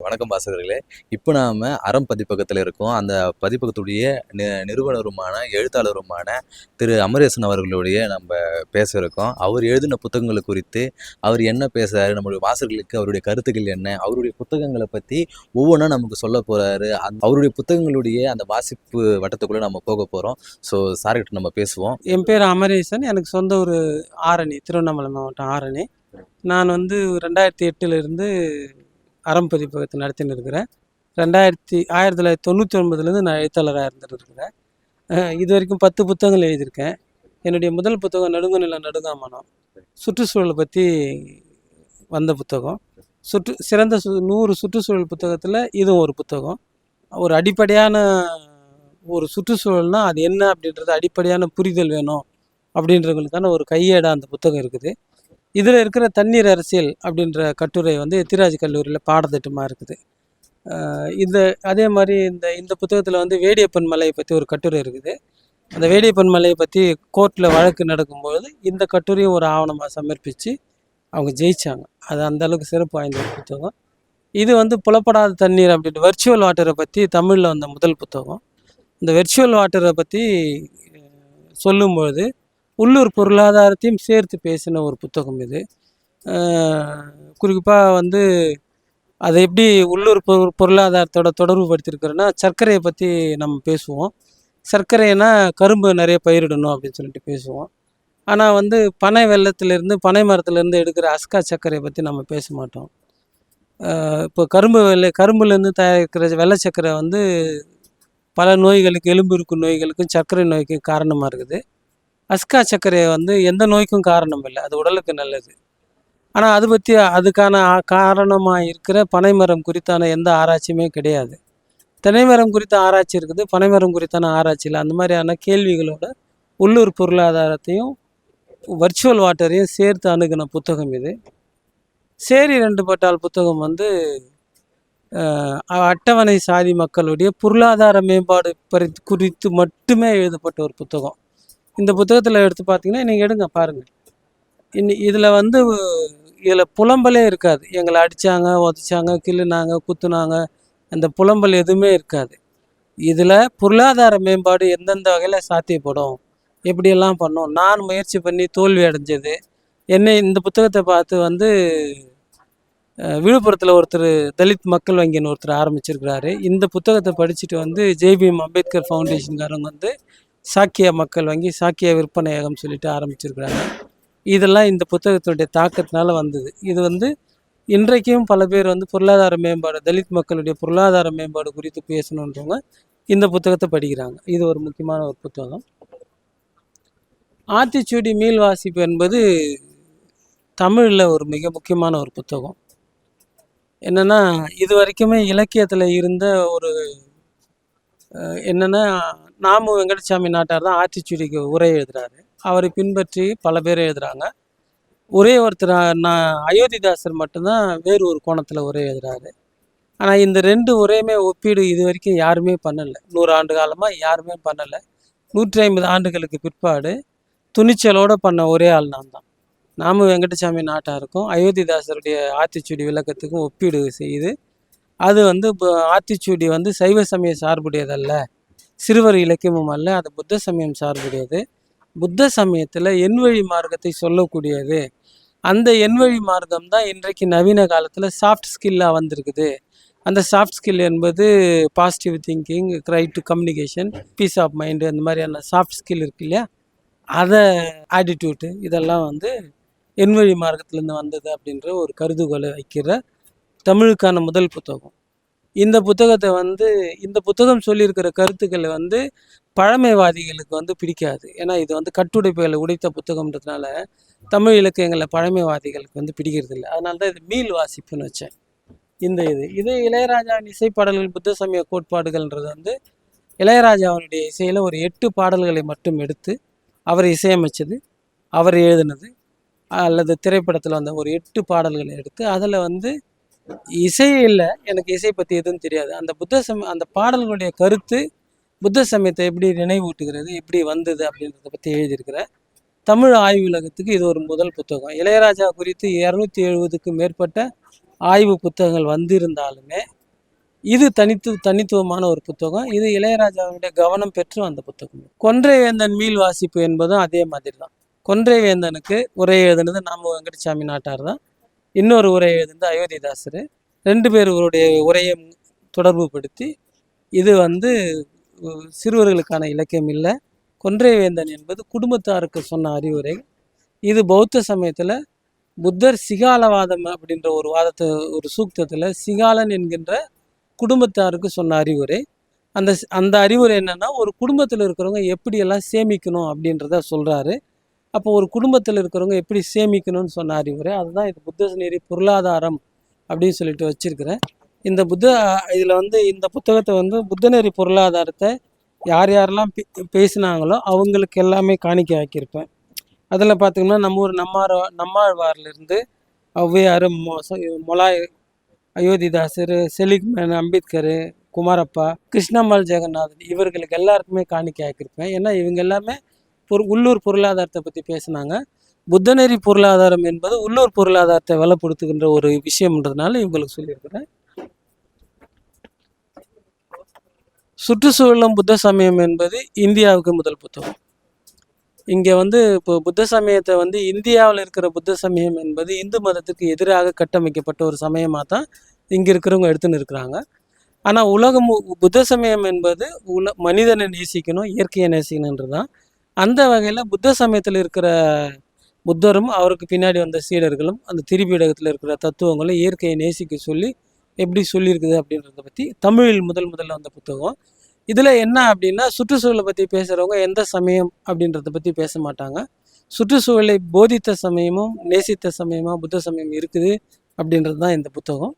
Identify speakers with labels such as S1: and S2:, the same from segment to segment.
S1: வணக்கம் வாசகர்களே இப்போ நாம் அறம் பதிப்பகத்தில் இருக்கோம். அந்த பதிப்பகத்துடைய நி நிறுவனருமான எழுத்தாளருமான திரு அமரேசன் அவர்களுடைய நம்ம பேச இருக்கோம் அவர் எழுதின புத்தகங்களை குறித்து அவர் என்ன பேசுகிறாரு நம்மளுடைய வாசகர்களுக்கு அவருடைய கருத்துக்கள் என்ன அவருடைய புத்தகங்களை பற்றி ஒவ்வொன்றா நமக்கு சொல்ல போகிறாரு அந் அவருடைய புத்தகங்களுடைய அந்த வாசிப்பு வட்டத்துக்குள்ளே நம்ம போக போகிறோம் ஸோ சார்கிட்ட நம்ம பேசுவோம்.
S2: என் பேர் அமரேசன். எனக்கு சொந்த ஒரு ஆரணி திருவண்ணாமலை மாவட்டம் ஆரணி. நான் வந்து ரெண்டாயிரத்தி எட்டுலேருந்து அறம் பதிப்பகத்தை நடத்தின்னு இருக்கிறேன் ரெண்டாயிரத்தி ஆயிரத்தி தொள்ளாயிரத்தி தொண்ணூற்றி ஒன்பதுலேருந்து நான் எழுத்தாளராக இருந்துட்டு இருக்கிறேன் இது வரைக்கும் பத்து புத்தகங்கள் எழுதியிருக்கேன். என்னுடைய முதல் புத்தகம் நடுங்குநில நடுங்காமனம் சுற்றுச்சூழலை பற்றி வந்த புத்தகம். சுற்று சிறந்த சு நூறு சுற்றுச்சூழல் புத்தகத்தில் இதுவும் ஒரு புத்தகம். ஒரு அடிப்படையான ஒரு சுற்றுச்சூழல்னால் அது என்ன அப்படின்றது அடிப்படையான புரிதல் வேணும் அப்படின்றவங்களுக்கான ஒரு கையேடாக அந்த புத்தகம் இருக்குது. இதில் இருக்கிற தண்ணீர் அரசியல் அப்படின்ற கட்டுரை வந்து எத்திராஜ் கல்லூரியில் பாடத்திட்டமாக இருக்குது. இந்த அதே மாதிரி இந்த இந்த புத்தகத்தில் வந்து வேடியப்பன் மலையை பற்றி ஒரு கட்டுரை இருக்குது. அந்த வேடியப்பன் மலையை பற்றி கோர்ட்டில் வழக்கு நடக்கும்பொழுது இந்த கட்டுரையும் ஒரு ஆவணமாக சமர்ப்பித்து அவங்க ஜெயித்தாங்க அது அந்த அளவுக்கு சிறப்பு வாய்ந்த ஒரு புத்தகம். இது வந்து புலப்படாத தண்ணீர் அப்படின்ட்டு வெர்ச்சுவல் வாட்டரை பற்றி தமிழில் வந்த முதல் புத்தகம். இந்த வெர்ச்சுவல் வாட்டரை பற்றி சொல்லும்பொழுது உள்ளூர் பொருளாதாரத்தையும் சேர்த்து பேசின ஒரு புத்தகம் இது. குறிப்பாக வந்து அதை எப்படி உள்ளூர் பொரு பொருளாதாரத்தோட தொடர்பு படுத்தியிருக்கிறேன்னா சர்க்கரையை பற்றி நம்ம பேசுவோம். சர்க்கரைனா கரும்பு நிறைய பயிரிடணும் அப்படின்னு சொல்லிட்டு பேசுவோம். ஆனால் வந்து பனை வெள்ளத்திலேருந்து பனை மரத்துலேருந்து எடுக்கிற அஸ்கா சர்க்கரையை பற்றி நம்ம பேச மாட்டோம். இப்போ கரும்பு வெள்ளை கரும்புலேருந்து தயாரிக்கிற வெள்ளை சர்க்கரை வந்து பல நோய்களுக்கு எலும்பு இருக்கும் நோய்களுக்கும் சர்க்கரை நோய்க்கும் காரணமாக இருக்குது. அஸ்கா சர்க்கரை வந்து எந்த நோய்க்கும் காரணம் இல்லை அது உடலுக்கு நல்லது. ஆனால் அது பற்றி அதுக்கான காரணமாக இருக்கிற பனைமரம் குறித்தான எந்த ஆராய்ச்சியுமே கிடையாது. தென்னைமரம் குறித்த ஆராய்ச்சி இருக்குது. பனைமரம் குறித்தான ஆராய்ச்சியில் அந்த மாதிரியான கேள்விகளோட உள்ளூர் பொருளாதாரத்தையும் வர்ச்சுவல் வாட்டரையும் சேர்த்து அணுகின புத்தகம் இது. சேரி ரெண்டு பட்டால் புத்தகம் வந்து அட்டவணை சாதி மக்களுடைய பொருளாதார மேம்பாடு குறித்து மட்டுமே எழுதப்பட்ட ஒரு புத்தகம். இந்த புத்தகத்தில் எடுத்து பார்த்தீங்கன்னா நீங்கள் எடுங்க பாருங்கள் இன்னி இதில் வந்து இதில் புலம்பலே இருக்காது. எங்களை அடித்தாங்க உதைச்சாங்க கிள்ளுனாங்க குத்துனாங்க அந்த புலம்பல் எதுவுமே இருக்காது. இதில் பொருளாதார மேம்பாடு எந்தெந்த வகையில் சாத்தியப்படும்? எப்படியெல்லாம் பண்ணோம் நான் முயற்சி பண்ணி தோல்வி அடைஞ்சது. என்னை இந்த புத்தகத்தை பார்த்து வந்து விழுப்புரத்தில் ஒருத்தர் தலித் மக்கள் வங்கின்னு ஒருத்தர் ஆரம்பிச்சிருக்கிறாரு. இந்த புத்தகத்தை படிச்சுட்டு வந்து ஜேபிஎம் அம்பேத்கர் ஃபவுண்டேஷன்காரங்க வந்து சாக்கிய மக்கள் வங்கி சாக்கிய விற்பனையகம் சொல்லிட்டு ஆரம்பிச்சிருக்கிறாங்க. இதெல்லாம் இந்த புத்தகத்துடைய தாக்கத்தினால வந்தது. இது வந்து இன்றைக்கும் பல பேர் வந்து பொருளாதார மேம்பாடு தலித் மக்களுடைய பொருளாதார மேம்பாடு குறித்து பேசணுன்றவங்க இந்த புத்தகத்தை படிக்கிறாங்க. இது ஒரு முக்கியமான ஒரு புத்தகம். ஆத்திச்சூடி மீள் வாசிப்பு என்பது தமிழில் ஒரு மிக முக்கியமான ஒரு புத்தகம். என்னென்னா இது வரைக்குமே இலக்கியத்தில் இருந்த ஒரு என்னென்னா நாமு வெங்கடசாமி நாட்டார் தான் ஆத்திச்சூடிக்கு உரை எழுதுகிறாரு அவரை பின்பற்றி பல பேர் எழுதுகிறாங்க ஒரே ஒருத்தர் நான் அயோத்திதாசர் மட்டும்தான் வேறு ஒரு கோணத்தில் உரை எழுதுறாரு. ஆனால் இந்த ரெண்டு உரையுமே ஒப்பீடு இது வரைக்கும் யாருமே பண்ணலை. நூறு ஆண்டு காலமாக யாருமே பண்ணலை. நூற்றி ஐம்பது ஆண்டுகளுக்கு பிற்பாடு துணிச்சலோடு பண்ண ஒரே ஆள் நான் தான். நாம வெங்கடசாமி நாட்டாருக்கும் அயோத்திதாசருடைய ஆத்திச்சூடி விளக்கத்துக்கும் ஒப்பீடு செய்து அது வந்து இப்போ ஆத்திச்சூடி வந்து சைவ சமய சார்புடையதல்ல. சிறுவர் இலக்கியமும் அல்ல அது புத்த சமயம் சார்புடையது. புத்த சமயத்தில் எண்வழி மார்க்கத்தை சொல்லக்கூடியது. அந்த எண்வழி மார்க்கம் தான் இன்றைக்கு நவீன காலத்தில் சாஃப்ட் ஸ்கில்லாக வந்திருக்குது. அந்த சாஃப்ட் ஸ்கில் என்பது positive thinking right to communication peace of mind அந்த மாதிரியான சாஃப்ட் ஸ்கில் இருக்கு இல்லையா? அதை ஆட்டிடியூட்டு இதெல்லாம் வந்து எண்வழி மார்க்கத்துலேருந்து வந்தது அப்படின்ற ஒரு கருதுகோளை வைக்கிற தமிழுக்கான முதல் புத்தகம். இந்த புத்தகத்தை வந்து இந்த புத்தகம் சொல்லியிருக்கிற கருத்துக்களை வந்து பழமைவாதிகளுக்கு வந்து பிடிக்காது. ஏன்னா இது வந்து கட்டுடைப்புகளை உடைத்த புத்தகம்ன்றதுனால தமிழ் இலக்கியங்களில் பழமைவாதிகளுக்கு வந்து பிடிக்கிறது இல்லை அதனால தான் இது மீள் வாசிப்புன்னு வச்சேன். இந்த இது. இது இளையராஜாவின் இசைப்பாடல்கள் புத்த சமய கோட்பாடுகள்ன்றது வந்து இளையராஜாவினுடைய இசையில் ஒரு எட்டு பாடல்களை மட்டும் எடுத்து அவர் இசையமைச்சது அவர் எழுதினது அல்லது திரைப்படத்தில் வந்த ஒரு எட்டு பாடல்களை எடுத்து அதில் வந்து இசை இல்லை. எனக்கு இசை பற்றி எதுவும் தெரியாது. அந்த புத்த சம அந்த பாடல்களுடைய கருத்து புத்த சமயத்தை எப்படி நினைவூட்டுகிறது எப்படி வந்தது அப்படின்றத பற்றி எழுதியிருக்கிறேன் தமிழ் ஆய்வுலகத்துக்கு இது ஒரு முதல் புத்தகம். இளையராஜா குறித்து இரநூத்தி எழுபதுக்கும் மேற்பட்ட ஆய்வு புத்தகங்கள் வந்திருந்தாலுமே இது தனித்து தனித்துவமான ஒரு புத்தகம். இது இளையராஜாவுடைய கவனம் பெற்று வந்த புத்தகம். கொன்றை வேந்தன் மீள் வாசிப்பு என்பதும் அதே மாதிரி தான் கொன்றை வேந்தனுக்கு உரை எழுதுனது நாம வெங்கடசாமி நாட்டார் தான். இன்னொரு உரை வந்து அயோத்திதாசர். ரெண்டு பேர் இவருடைய உரையை தொடர்பு படுத்தி இது வந்து சிறுவர்களுக்கான இலக்கியம் இல்லை. கொன்றை வேந்தன் என்பது குடும்பத்தாருக்கு சொன்ன அறிவுரை. இது பௌத்த சமயத்தில் புத்தர் சிகாலவாதம் அப்படின்ற ஒரு வாதத்தை ஒரு சூக்தத்தில் சிகாலன் என்கின்ற குடும்பத்தாருக்கு சொன்ன அறிவுரை. அந்த அந்த அறிவுரை என்னென்னா ஒரு குடும்பத்தில் இருக்கிறவங்க எப்படியெல்லாம் சேமிக்கணும் அப்படின்றத சொல்கிறாரு அப்போ ஒரு குடும்பத்தில் இருக்கிறவங்க எப்படி சேமிக்கணும்னு சொன்ன அறிவுரை அதுதான் இது புத்த நெறி பொருளாதாரம் அப்படின்னு சொல்லிட்டு வச்சுருக்கிறேன். இந்த புத்த இதில் வந்து இந்த புத்தகத்தை வந்து புத்தநெறி பொருளாதாரத்தை யார் யாரெல்லாம் பே- பேசினாங்களோ அவங்களுக்கு எல்லாமே காணிக்க ஆக்கியிருப்பேன். அதில் பார்த்திங்கன்னா நம்ம ஊர் நம்மார் நம்மாழ்வார்லேருந்து ஔவையார் மொலாய் அயோத்திதாசர் செலிக்மேன் அம்பேத்கர் குமாரப்பா கிருஷ்ணம்மாள் ஜெகநாதன் இவர்களுக்கு எல்லாருக்குமே காணிக்க ஆக்கியிருப்பேன். ஏன்னா இவங்க எல்லாமே உள்ளூர் பொருளாதாரத்தை பற்றி பேசினாங்க. புத்தநெறி பொருளாதாரம் என்பது உள்ளூர் பொருளாதாரத்தை வளப்படுத்துகின்ற ஒரு விஷயம்ன்றதுனால இவங்களுக்கு சொல்லியிருக்கிறேன். சுற்றுச்சூழலும் புத்த சமயம் என்பது இந்தியாவுக்கு முதல் புத்தகம். இங்கே வந்து இப்போ புத்த சமயத்தை வந்து இந்தியாவில் இருக்கிற புத்த சமயம் என்பது இந்து மதத்துக்கு எதிராக கட்டமைக்கப்பட்ட ஒரு சமயமாக தான் இங்கே இருக்கிறவங்க எடுத்துன்னு இருக்கிறாங்க. ஆனால் உலகம் புத்த சமயம் என்பது உல மனிதனை நேசிக்கணும் இயற்கையை நேசிக்கணுன்றது தான். அந்த வகையில் புத்த சமயத்தில் இருக்கிற புத்தரும் அவருக்கு பின்னாடி வந்த சீடர்களும் அந்த திரிபீடகத்தில் இருக்கிற தத்துவங்களும் இயற்கையை நேசிக்க சொல்லி எப்படி சொல்லியிருக்குது அப்படின்றத பற்றி தமிழில் முதல் முதல்ல வந்த புத்தகம். இதில் என்ன அப்படின்னா சுற்றுச்சூழலை பற்றி பேசுகிறவங்க எந்த சமயம் அப்படின்றத பற்றி பேச மாட்டாங்க. சுற்றுச்சூழலை போதித்த சமயமும் நேசித்த சமயமாக புத்த சமயம் இருக்குது அப்படின்றது தான் இந்த புத்தகம்.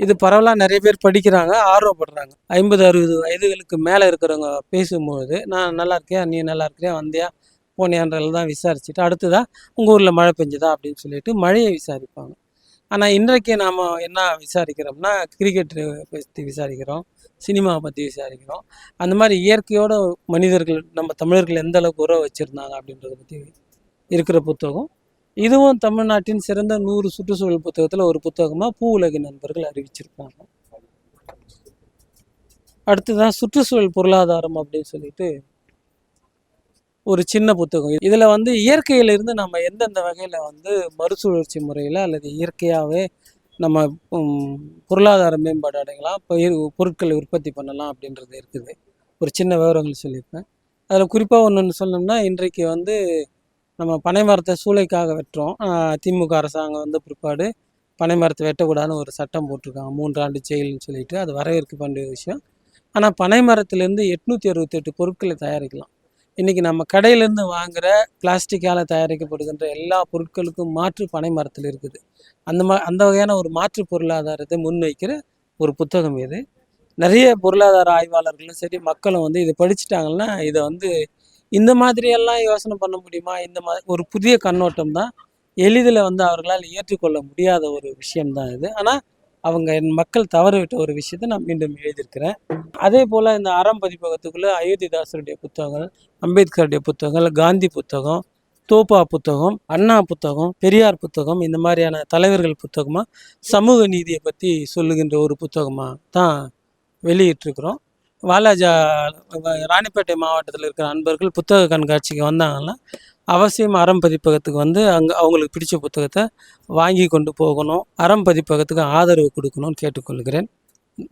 S2: இது பரவலாக நிறைய பேர் படிக்கிறாங்க ஆர்வப்படுறாங்க. ஐம்பது அறுபது வயதுகளுக்கு மேலே இருக்கிறவங்க பேசும்பொழுது நான் நல்லா இருக்கியா நீ நல்லா இருக்கிறியா வந்தியா போனியான்றதில் தான் விசாரிச்சுட்டு அடுத்ததாக உங்கள் ஊரில் மழை பெஞ்சுதா? அப்படின்னு சொல்லிட்டு மழையை விசாரிப்பாங்க. ஆனால் இன்றைக்கு நாம் என்ன விசாரிக்கிறோம்னா கிரிக்கெட் பற்றி விசாரிக்கிறோம் சினிமாவை பற்றி விசாரிக்கிறோம். அந்த மாதிரி இயற்கையோட மனிதர்கள் நம்ம தமிழர்கள் எந்த அளவுக்கு உறவு வச்சுருந்தாங்க அப்படின்றத பற்றி இருக்கிற புத்தகம் இதுவும் தமிழ்நாட்டின் சிறந்த நூறு சுற்றுச்சூழல் புத்தகத்தில் ஒரு புத்தகமாக பூ உலகின் நண்பர்கள் அறிவிச்சிருப்பாங்க அடுத்ததான் சுற்றுச்சூழல் பொருளாதாரம் அப்படின்னு சொல்லிட்டு ஒரு சின்ன புத்தகம். இதில் வந்து இயற்கையிலிருந்து நம்ம எந்தெந்த வகையில் வந்து மறுசுழற்சி முறையில் அல்லது இயற்கையாகவே நம்ம பொருளாதார மேம்பாடு அடையலாம் பயிர் பொருட்களை உற்பத்தி பண்ணலாம் அப்படின்றது இருக்குது. ஒரு சின்ன விவரங்கள் சொல்லியிருப்பேன் அதில் குறிப்பாக ஒன்று சொல்லணும்னா இன்றைக்கு வந்து நம்ம பனை மரத்தை சூளைக்காக வெட்டுறோம். திமுக அரசாங்கம் வந்த பிற்பாடு பனை மரத்தை வெட்டக்கூடாதுன்னு ஒரு சட்டம் போட்டிருக்காங்க. மூன்று ஆண்டு ஜெயில்னு சொல்லிட்டு அது வரவேற்க வேண்டிய விஷயம். ஆனால் பனை மரத்துலேருந்து எட்நூற்றி அறுபத்தெட்டு பொருட்களை தயாரிக்கலாம். இன்றைக்கி நம்ம கடையிலேருந்து வாங்குகிற பிளாஸ்டிக்கால் தயாரிக்கப்படுகின்ற எல்லா பொருட்களுக்கும் மாற்று பனை மரத்தில் இருக்குது. அந்த மா அந்த வகையான ஒரு மாற்று பொருளாதாரத்தை முன்வைக்கிற ஒரு புத்தகம் இது. நிறைய பொருளாதார ஆய்வாளர்களும் சரி மக்களும் வந்து இதை படிச்சுட்டாங்கன்னா இதை வந்து இந்த மாதிரியெல்லாம் யோசனை பண்ண முடியுமா? இந்த மாதிரி ஒரு புதிய கண்ணோட்டம் தான். எளிதில் வந்து அவர்களால் ஏற்றுக்கொள்ள முடியாத ஒரு விஷயம்தான் இது. ஆனால் அவங்க என் மக்கள் தவறவிட்ட ஒரு விஷயத்தை நான் மீண்டும் எழுதியிருக்கிறேன். அதே போல் இந்த அறம் பதிப்பகத்துக்குள்ளே அயோத்திதாசருடைய புத்தகங்கள் அம்பேத்கருடைய புத்தகங்கள் காந்தி புத்தகம் தோப்பா புத்தகம் அண்ணா புத்தகம் பெரியார் புத்தகம் இந்த மாதிரியான தலைவர்கள் புத்தகமாக சமூக நீதியை பற்றி சொல்லுகின்ற ஒரு புத்தகமாக தான் வெளியிட்டிருக்கிறோம். வாலாஜா ராணிப்பேட்டை மாவட்டத்தில் இருக்கிற அன்பர்கள் புத்தக கண்காட்சிக்கு வந்தாங்கன்னா அவசியம் அறம் பதிப்பகத்துக்கு வந்து அங்கே அவங்களுக்கு பிடிச்ச புத்தகத்தை வாங்கி கொண்டு போகணும் அறம் பதிப்பகத்துக்கு ஆதரவு கொடுக்கணும்னு கேட்டுக்கொள்கிறேன்.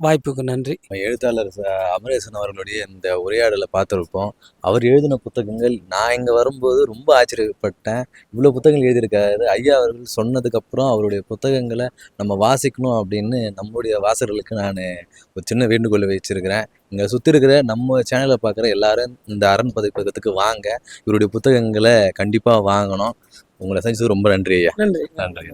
S2: வாய்ப்புக்கு நன்றி.
S1: நம்ம எழுத்தாளர் அமரேசன் அவர்களுடைய இந்த உரையாடலை பார்த்துருப்போம். அவர் எழுதின புத்தகங்கள் நான் இங்கே வரும்போது ரொம்ப ஆச்சரியப்பட்டேன். இவ்வளோ புத்தகங்கள் எழுதியிருக்காரு. ஐயா அவர்கள் சொன்னதுக்கப்புறம் அவருடைய புத்தகங்களை நம்ம வாசிக்கணும் அப்படின்னு நம்முடைய வாசகர்களுக்கு நான் ஒரு சின்ன வேண்டுகோளை வச்சிருக்கிறேன். இங்கே சுற்றி இருக்கிற நம்ம சேனலை பார்க்குற எல்லாரும் இந்த அரண் பதிப்பகத்துக்கு வாங்க. இவருடைய புத்தகங்களை கண்டிப்பாக வாங்கணும். உங்களை சந்திச்சது ரொம்ப நன்றி ஐயா.
S2: நன்றி.
S1: நன்றி